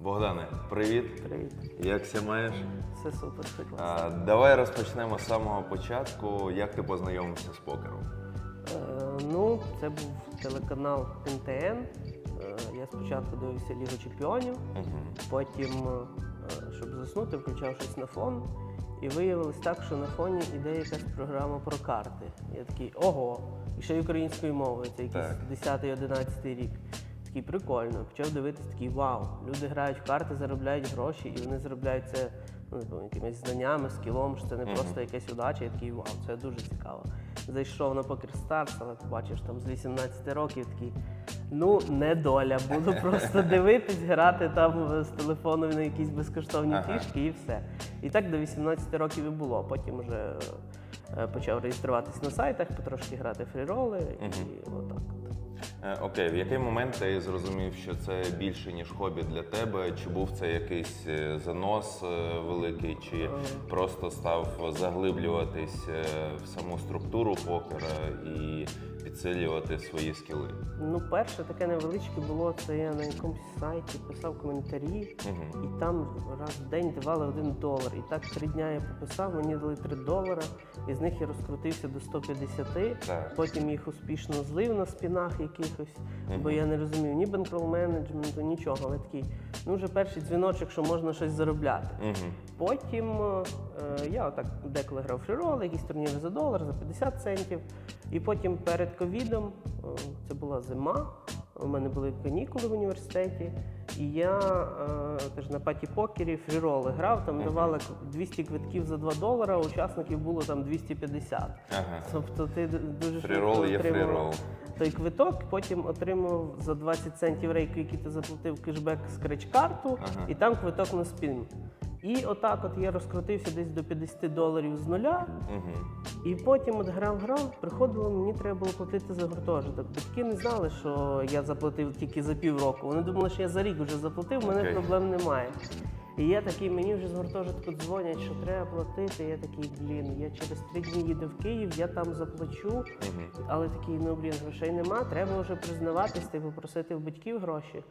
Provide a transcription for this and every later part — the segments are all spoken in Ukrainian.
Богдане, привіт. Привіт. Як ся маєш? Все супер, все класно. А, давай розпочнемо з самого початку. Як ти познайомився з покером? Е, ну, це був телеканал НТН. Е, я спочатку дивився Лігу Чемпіонів, Угу. потім, е, щоб заснути, включав щось на фон. І виявилось так, що на фоні іде якась програма про карти. Я такий, ого, і ще й українською мовою, це якийсь Так. 10-11 рік. Такий прикольно. Почав дивитися, такий вау. Люди грають в карти, заробляють гроші, і вони заробляють це ну, типу, якимись знаннями, скілом, що це не просто якась удача. Я такий вау, це дуже цікаво. Зайшов на Poker Stars, але бачиш там з 18 років такий. Ну, не доля. Буду просто дивитись, грати там з телефону на якісь безкоштовні Ага. фішки і все. І так до 18 років і було. Потім вже е, почав реєструватись на сайтах, потрошки грати фріроли і отак. Е, окей, в який момент ти зрозумів, що це більше ніж хобі для тебе? Чи був це якийсь е, занос е, великий, чи просто став заглиблюватись в саму структуру покера і підсилювати свої скіли? Ну, перше таке невеличке було, це я на якомусь сайті писав коментарі, Угу. і там раз в день давали один долар. І так три дня я пописав, мені дали 3 долара, і з них я розкрутився до 150, Так. потім їх успішно злив на спінах якихось, бо я не розумів ні бенкрол менеджменту, нічого. Але такий, ну вже перший дзвіночок, що можна щось заробляти. Угу. Потім е, я отак деколи грав фріроли, якісь турніри за долар, за 50 центів. І потім перед ковідом, е, це була зима, у мене були канікули в університеті, і я е, теж на паті покері фріроли грав, там давали 200 квитків за 2 долара, а учасників було там 250. Ага. Тобто ти дуже швидко є отримав той квиток, потім отримав за 20 центів рейку, який ти заплатив кешбек скреч-карту, Ага. і там квиток на спін. І отак от я розкрутився десь до 50 доларів з нуля, Угу. і потім от грав, грав, приходило, мені треба було платити за гуртожиток. Батьки не знали, що я заплатив тільки за півроку. Вони думали, що я за рік вже заплатив, в мене Окей. проблем немає. І я такий, мені вже з гуртожитку дзвонять, що треба платити. Я такий, блін, я через три дні їду в Київ, я там заплачу. Угу. Але такий, ну блін, грошей нема, треба вже признаватись, типу просити в батьків гроші.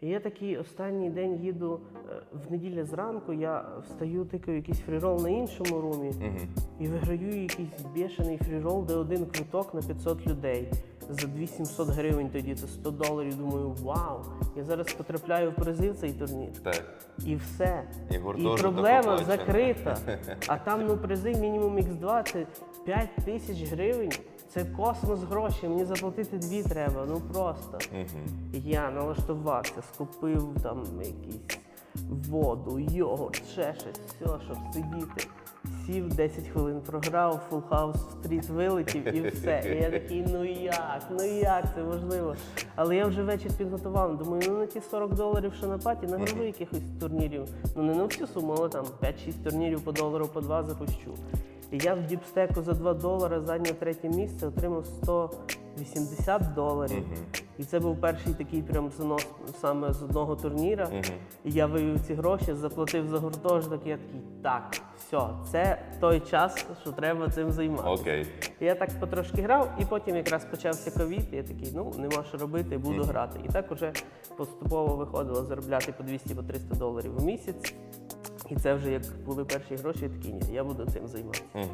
І я такий останній день їду е, в неділю зранку, я встаю, тикаю якийсь фрірол на іншому румі Угу. і виграю якийсь бешений фрірол, де один квиток на 500 людей. За 2700 гривень тоді це 100 доларів. Думаю, вау! Я зараз потрапляю в призи в цей турнір. Так. І все. І гуртожиток проблема закрита. А там ну призи мінімум X2 це 5 тисяч гривень. Це космос гроші. Мені заплатити дві треба. Ну просто. Угу. Я налаштувався, скупив там якісь воду, йогурт, ще щось, все, щоб сидіти. Сів 10 хвилин програв, Full House Street вилетів і все. І я такий, ну як, ну як це можливо? Але я вже вечір підготував. Думаю, ну на ті 40 доларів, що на паті, нагружу якихось турнірів. Ну не на всю суму, але там 5-6 турнірів по долару, по два запущу. І я в діпстеку за 2 долари зайняв третє місце, отримав 180 доларів. І це був перший такий прям занос саме з одного турніра. І я вивів ці гроші, заплатив за гуртожиток. І я такий, так, все, це той час, що треба цим займатися. Окей. І Я так потрошки грав, і потім якраз почався ковід, і я такий, ну нема що робити, буду грати. І так уже поступово виходило заробляти по 200 по 300 доларів у місяць. І це вже як були перші гроші, я такий, ні, я буду цим займатися. Угу.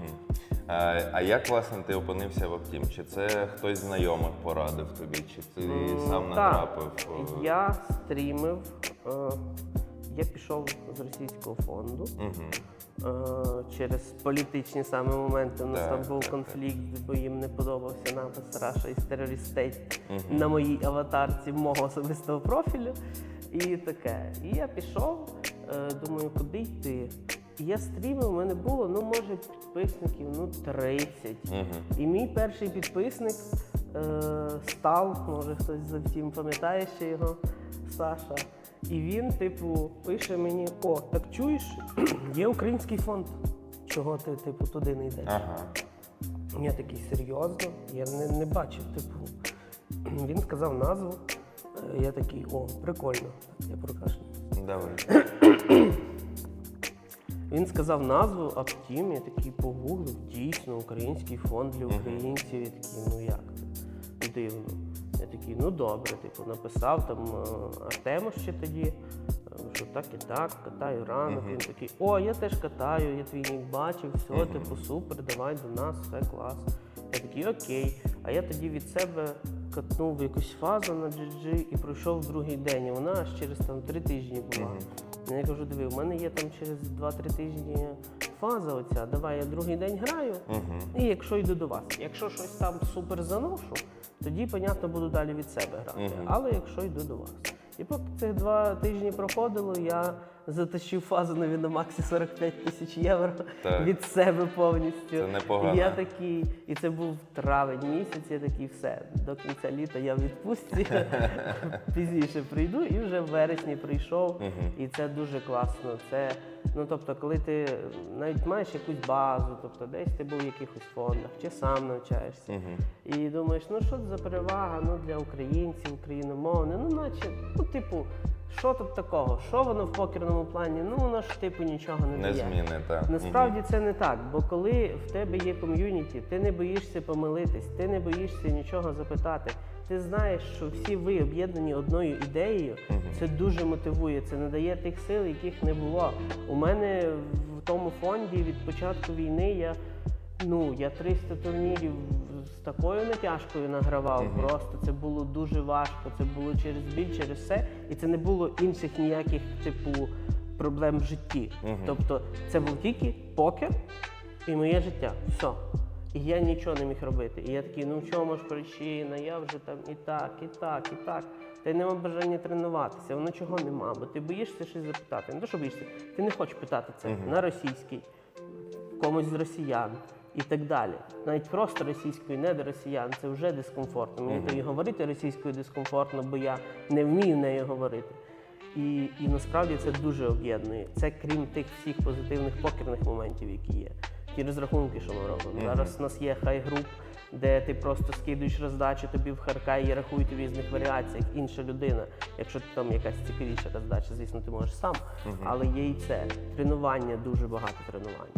А, а як власне ти опинився в Оптім? Чи це хтось з знайомих порадив тобі, чи ти сам Так, натрапив? е, Я стрімив, е, я пішов з російського фонду. Угу. Е, Через політичні саме моменти у нас Так, там був так, конфлікт, бо їм не подобався напис Раша із State на моїй аватарці мого особистого профілю. І таке. І я пішов, думаю, куди йти. І я стрімив, у мене було, ну, може, підписників, ну, 30. Угу. І мій перший підписник е, став, може хтось за втім пам'ятає ще його, Саша. І він, типу, пише мені: О, так чуєш, є український фонд. Чого ти, типу, туди не йдеш? Ага. Я такий серйозно, я не, не бачив, типу. Він сказав назву. е, Я такий, о, прикольно. Я прокашлю. Давай. Він сказав назву, а втім, я такий погуглив, дійсно, український фонд для українців. Я такий, ну як це? Дивно. Я такий, ну добре, типу, написав там е, Артему ще тоді. Так і так, катаю ранок. Він такий, о, я теж катаю, я твій нік бачив, все, типу, супер, давай до нас, все клас. Я такий, окей. А я тоді від себе катнув якусь фазу на GG і пройшов другий день. І вона аж через там три тижні була. І Я кажу, диви, у мене є там через 2-3 тижні фаза оця, давай я другий день граю, і якщо йду до вас. Якщо щось там супер заношу, тоді, понятно, буду далі від себе грати. Але якщо йду до вас. І поки цих два тижні проходило, я затащив фазу на Віномаксі 45 тисяч євро Так. від себе повністю. Це непогано. Я такий, і це був травень місяць, я такий, все, до кінця літа я в відпустці, пізніше прийду і вже в вересні прийшов. І це дуже класно. Це, ну тобто, коли ти навіть маєш якусь базу, тобто десь ти був в якихось фондах, чи сам навчаєшся. І думаєш, ну що це за перевага ну, для українців, україномовне, ну наче, ну, типу, що тут такого? Що воно в покерному плані? Ну воно ж типу нічого не, Не дає. зміни, так. Насправді це не так, бо коли в тебе є ком'юніті, ти не боїшся помилитись, ти не боїшся нічого запитати. Ти знаєш, що всі ви об'єднані одною ідеєю. Це дуже мотивує. Це надає тих сил, яких не було. У мене в тому фонді від початку війни я ну я 300 турнірів з такою натяжкою награвав. Просто це було дуже важко. Це було через біль, через все, і це не було інших ніяких типу проблем в житті. Тобто це був тільки покер і моє життя. Все. І я нічого не міг робити. І я такий, ну в чому ж причина? Я вже там і так, і так, і так. Та й нема бажання тренуватися, воно чого нема, бо ти боїшся щось запитати. Не то, що боїшся, ти не хочеш питати це на російській, комусь з росіян і так далі. Навіть просто російською, не до росіян, це вже дискомфортно. Мені то і говорити російською дискомфортно, бо я не вмію нею говорити. І, і насправді це дуже об'єднує. Це крім тих всіх позитивних покерних моментів, які є. Ті розрахунки, що ми робимо. Зараз у нас є хай-груп, де ти просто скидуєш роздачу, тобі в харка і рахують у різних варіаціях інша людина. Якщо там якась цікавіша роздача, звісно, ти можеш сам. Але є і це. Тренування, дуже багато тренувань.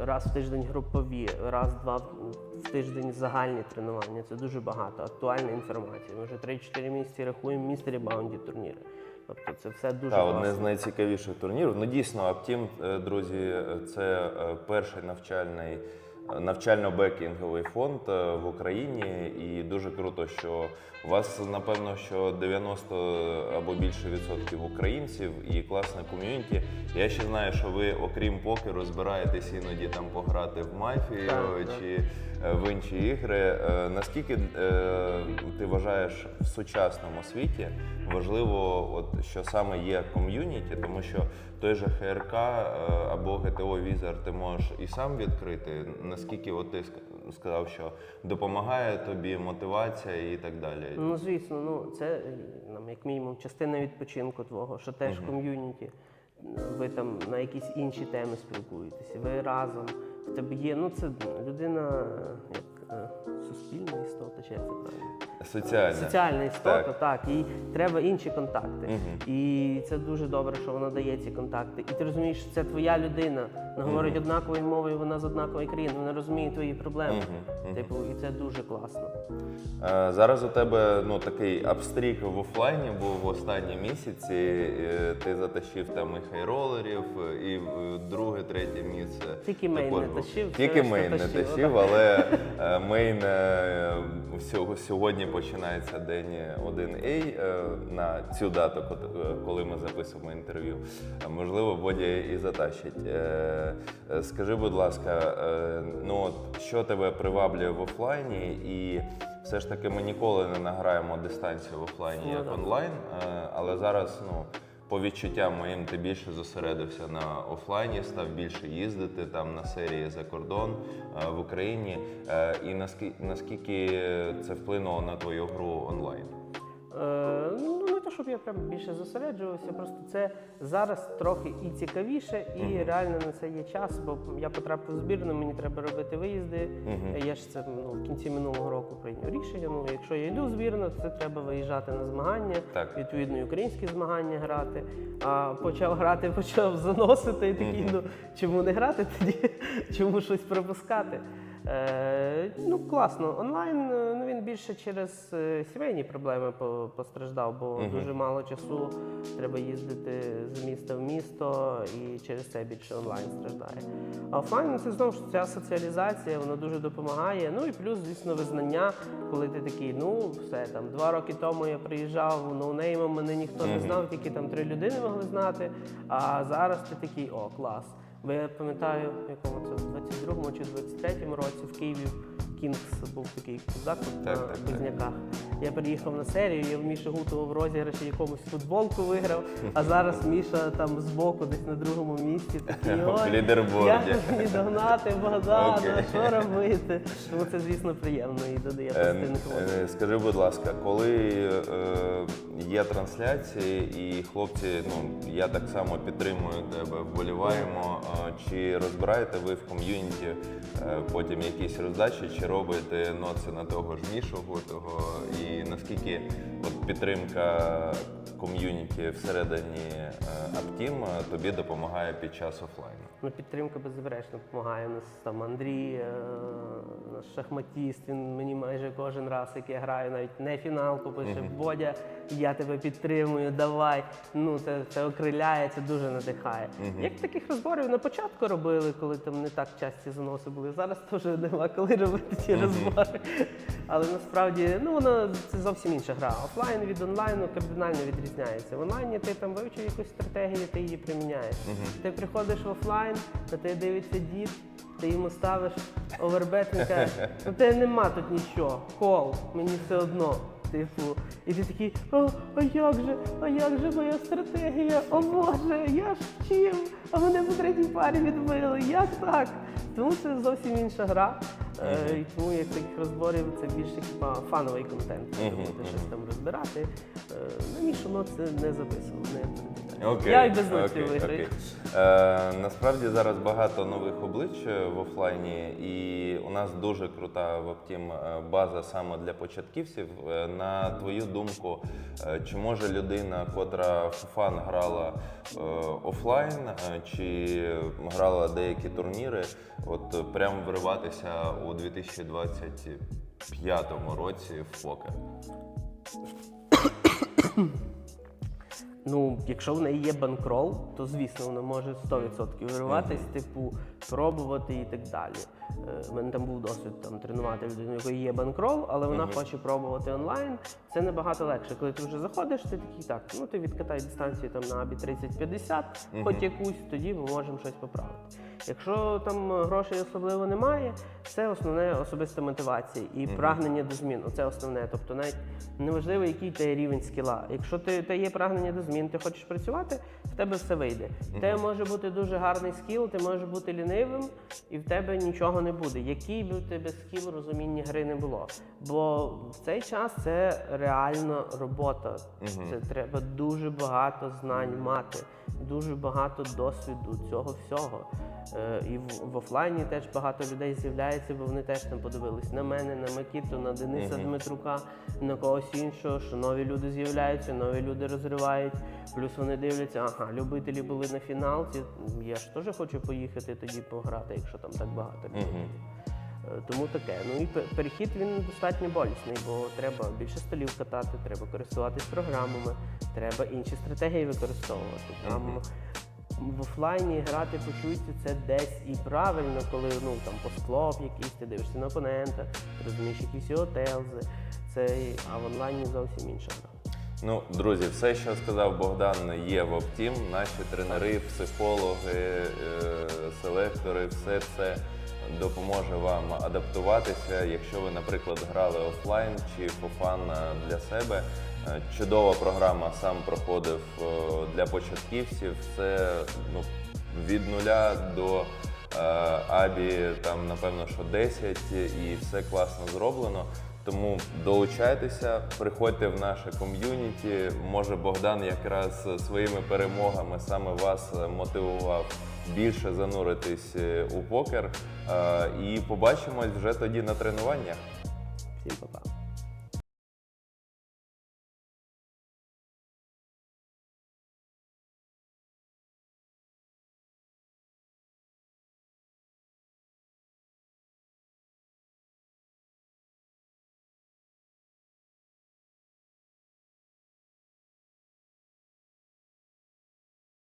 Е, Раз в тиждень групові, раз-два в тиждень загальні тренування. Це дуже багато. Актуальна інформація. Ми вже 3-4 місяці рахуємо містері баунді турніри. Тобто це все дуже Та, класно. одне з найцікавіших турнірів. Ну дійсно, а втім, е, друзі, це е, перший навчальний навчально-бекінговий фонд е, в Україні, і дуже круто, що у вас напевно що 90 або більше відсотків українців і класне ком'юніті. Я ще знаю, що ви, окрім покеру, збираєтесь іноді там пограти в мафію чи е, в інші ігри. Е, Наскільки ти вважаєш в сучасному світі важливо, от що саме є ком'юніті, тому що той же ХРК е, або ГТО Візер ти можеш і сам відкрити. Наскільки от ти сказав, що допомагає тобі мотивація і так далі. Ну, звісно, ну це е, нам, як мінімум, частина відпочинку твого, що теж ком'юніті. Ви там на якісь інші теми спілкуєтеся, ви разом. В тебе є, ну це людина як е, суспільна істота, чи як це правильно? Соціальне. Соціальна істота, Так. так. їй треба інші контакти. І це дуже добре, що вона дає ці контакти. І ти розумієш, що це твоя людина. Вона говорить однаковою мовою, вона з однакової країни, вона розуміє твої проблеми. Типу, і це дуже класно. Е, Зараз у тебе ну такий апстрік в офлайні був в останні місяці. Е, Ти затащив там і хайролерів, і е, друге, третє місце. Тільки мейн не тащив, Тільки мейн не тащив, але е, мейн сьогодні починається день 1A е, на цю дату, е, коли ми записуємо інтерв'ю. Е, Можливо, Бодя і затащить. Скажи, будь ласка, ну що тебе приваблює в офлайні і все ж таки ми ніколи не награємо дистанцію в офлайні як онлайн, але зараз, ну. По відчуттям моїм ти більше зосередився на офлайні, став більше їздити там на серії за кордон е, в Україні. Е, І наскільки, наскільки це вплинуло на твою гру онлайн? Е, ну, щоб я прям більше зосереджувався, просто це зараз трохи і цікавіше, і реально на це є час, бо я потрапив в збірну, мені треба робити виїзди. Я ж це ну, в кінці минулого року прийняв рішення. Ну, якщо я йду в збірну, то це треба виїжджати на змагання, Так. відповідно, українські змагання грати. А почав грати, почав заносити і такий, ну чому не грати тоді? Чому щось пропускати? Е, ну, класно. Онлайн е, ну він більше через е, сімейні проблеми постраждав, бо дуже мало часу треба їздити з міста в місто, і через це більше онлайн страждає. А офлайн ну, це знову ж ця соціалізація, вона дуже допомагає. Ну і плюс, звісно, визнання, коли ти такий, ну все там два роки тому я приїжджав, ноунеймом мене ніхто не знав, тільки там три людини могли знати. А зараз ти такий, о, клас. Бо я пам'ятаю, в якому це в 22-му чи 23-му році в Києві Кінгс був такий заклад Так, на так, так. Я приїхав на серію, я в Міші Гутова в розіграші якомусь футболку виграв, а зараз Міша там збоку, десь на другому місці, такий ой, як мені догнати Богдана, що робити? Тому це, звісно, приємно і додає Е, позитивних емоцій. е, Скажи, будь ласка, коли е, є трансляції і хлопці, ну я так само підтримую тебе, вболіваємо. Чи розбираєте ви в ком'юніті е, потім якісь роздачі, чи робите ноци на того ж Мішу Гутого? І наскільки от підтримка ком'юніті всередині е, Аптім е, тобі допомагає під час офлайну? Ну, підтримка беззаперечно допомагає. У нас там Андрій, е, наш шахматіст, він мені майже кожен раз, як я граю, навіть не фіналку пише Бодя, я тебе підтримую, давай. Ну, це, це окриляє, це дуже надихає. Як таких розборів на початку робили, коли там не так часті заноси були. Зараз теж нема коли робити ті розбори. Але насправді ну воно це зовсім інша гра. Офлайн від онлайну кардинально відрізняється. В онлайні ти там вивчив якусь стратегію, ти її приміняєш. Ти приходиш в офлайн, на тебе дивиться дід, ти йому ставиш овербет, він каже, у тебе нема тут нічого, кол, мені все одно. Типу, і ти такий, а, а як же, а як же моя стратегія? О Боже, я ж вчив, а мене по третій парі відбили. Як так? Тому це зовсім інша гра. Е, і тому як таких розборів це більше хіба фановий контент. Ти щось там розбирати. Е, на мішано це не записував, не. Окей, Я і без ноців окей, виграю. окей. Е, насправді зараз багато нових облич е, в офлайні, і у нас дуже крута в Optim е, база саме для початківців. Е, На твою думку, е, чи може людина, котра в фан грала е, офлайн, е, чи грала деякі турніри, от прям вриватися у 2025 році в покер? Ну, якщо в неї є банкрол, то звісно вона може 100% вириватись, типу, пробувати і так далі. Е, У мене там був досвід там, тренувати людину, у якої є банкрол, але вона хоче пробувати онлайн. Це набагато легше. Коли ти вже заходиш, ти такий так, ну ти відкатай дистанцію там на абі 30-50, хоч якусь, тоді ми можемо щось поправити. Якщо там е, грошей особливо немає, це основне особиста мотивація і прагнення до змін. Оце основне. Тобто навіть неважливо, який ти рівень скіла. Якщо ти та є прагнення до змін, ти хочеш працювати, в тебе все вийде. В тебе може бути дуже гарний скіл, ти можеш бути лінивим, і в тебе нічого не буде. Який би в тебе скіл розуміння гри не було. Бо в цей час це реально робота. Це треба дуже багато знань мати, дуже багато досвіду цього всього. Е, І в, в офлайні теж багато людей з'являється, бо вони теж там подивились на мене, на Микіту, на Дениса Дмитрука, на когось іншого, що нові люди з'являються, нові люди розривають. Плюс вони дивляться, ага, любителі були на фіналці. Я ж теж хочу поїхати тоді пограти, якщо там так багато людей. Е, Тому таке. Ну і перехід він достатньо болісний, бо треба більше столів катати, треба користуватись програмами, треба інші стратегії використовувати. Там в офлайні грати почується це десь і правильно, коли ну там постклоп якийсь, ти дивишся на опонента, ти розумієш якісь його телзи. Це а в онлайні зовсім інша гра. Ну, друзі, все, що сказав Богдан, є в Оптім. Наші тренери, психологи, е, селектори, все це допоможе вам адаптуватися. Якщо ви, наприклад, грали офлайн чи фофан е, для себе. Е, Чудова програма сам проходив е, для початківців. Це ну, від нуля до Абі, там напевно, що 10, і все класно зроблено. Тому долучайтеся, приходьте в наше ком'юніті. Може, Богдан якраз своїми перемогами саме вас мотивував більше зануритись е, у покер. Е, І побачимось вже тоді на тренуваннях. Всім па-па.